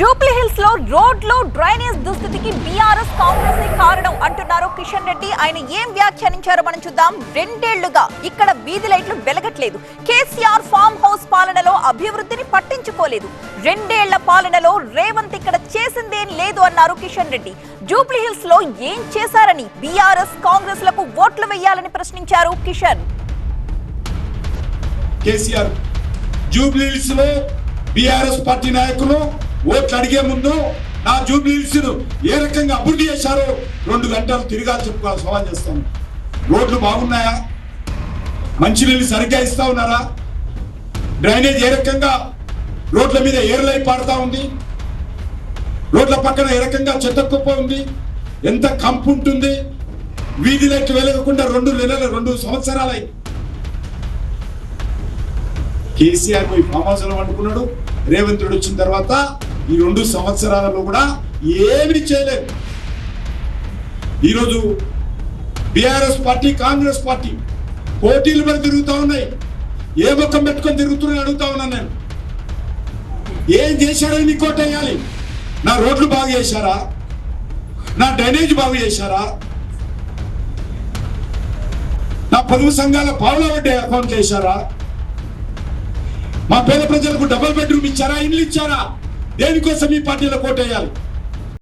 Jubilee హిల్స్లో రోడ్లు drainage దుస్థితికి బీఆర్ఎస్ కాంగ్రెస్ కారణం అంటున్నారు కిషన్ రెడ్డి. ఆయన ఏం వ్యాఖ్యానించారో మనం చూద్దాం. రెండేళ్ళుగా ఇక్కడ వీధి లైట్లు వెలగట్లేదు. కేసీఆర్ ఫామ్ హౌస్ పాలనలో అభివృద్ధిని పట్టించుకోలేదు. రెండేళ్ళ పాలనలో రేవంత్ ఇక్కడ చేసిందేం లేదు అన్నారు కిషన్ రెడ్డి. జూబ్లీ హిల్స్లో ఏం చేశారని బీఆర్ఎస్ కాంగ్రెస్లకు ఓట్లు వేయాలని ప్రశ్నించారు కిషన్. కేసీఆర్ జూబ్లీహిల్స్లో బీఆర్ఎస్ పార్టీ నాయకులు ఓట్లు అడిగే ముందు నా జూబ్లీహిల్స్ ఏ రకంగా అభివృద్ధి చేశారో రెండు గంటలు తిరిగా చెప్పుకోవాలి సవాల్ చేస్తాను. రోడ్లు బాగున్నాయా? మంచినీళ్ళు సరిగ్గా ఇస్తా ఉన్నారా? డ్రైనేజ్ ఏ రకంగా రోడ్ల మీద ఏర్లై పాడుతూ ఉంది? రోడ్ల పక్కన ఏ రకంగా చెత్త కుప్ప ఉంది? ఎంత కంపు ఉంటుంది? వీధి లైట్లు వెలగకుండా రెండు నెలలు రెండు సంవత్సరాలై. కేసీఆర్ పోయి ఫామ్ హౌస్లో వండుకున్నాడు రేవంత్ రెడ్డి వచ్చిన తర్వాత ఈ రెండు సంవత్సరాలలో కూడా ఏమీ చేయలేదు. ఈరోజు బీఆర్ఎస్ పార్టీ కాంగ్రెస్ పార్టీ పోటీలు మరి తిరుగుతూ ఉన్నాయి. ఏ ముఖం పెట్టుకొని తిరుగుతున్నాయి అడుగుతా ఉన్నాను నేను. ఏం చేశాడని నీకు వేయాలి నా రోడ్లు బాగు చేశారా? నా డ్రైనేజ్ బాగు చేశారా? నా పొదుపు సంఘాల పావుల వడ్డీ అకౌంట్ చేశారా? మా పేద ప్రజలకు డబుల్ బెడ్రూమ్ ఇచ్చారా? ఇల్లు ఇచ్చారా? దేనికోసం ఈ పార్టీలో కోటేయాలి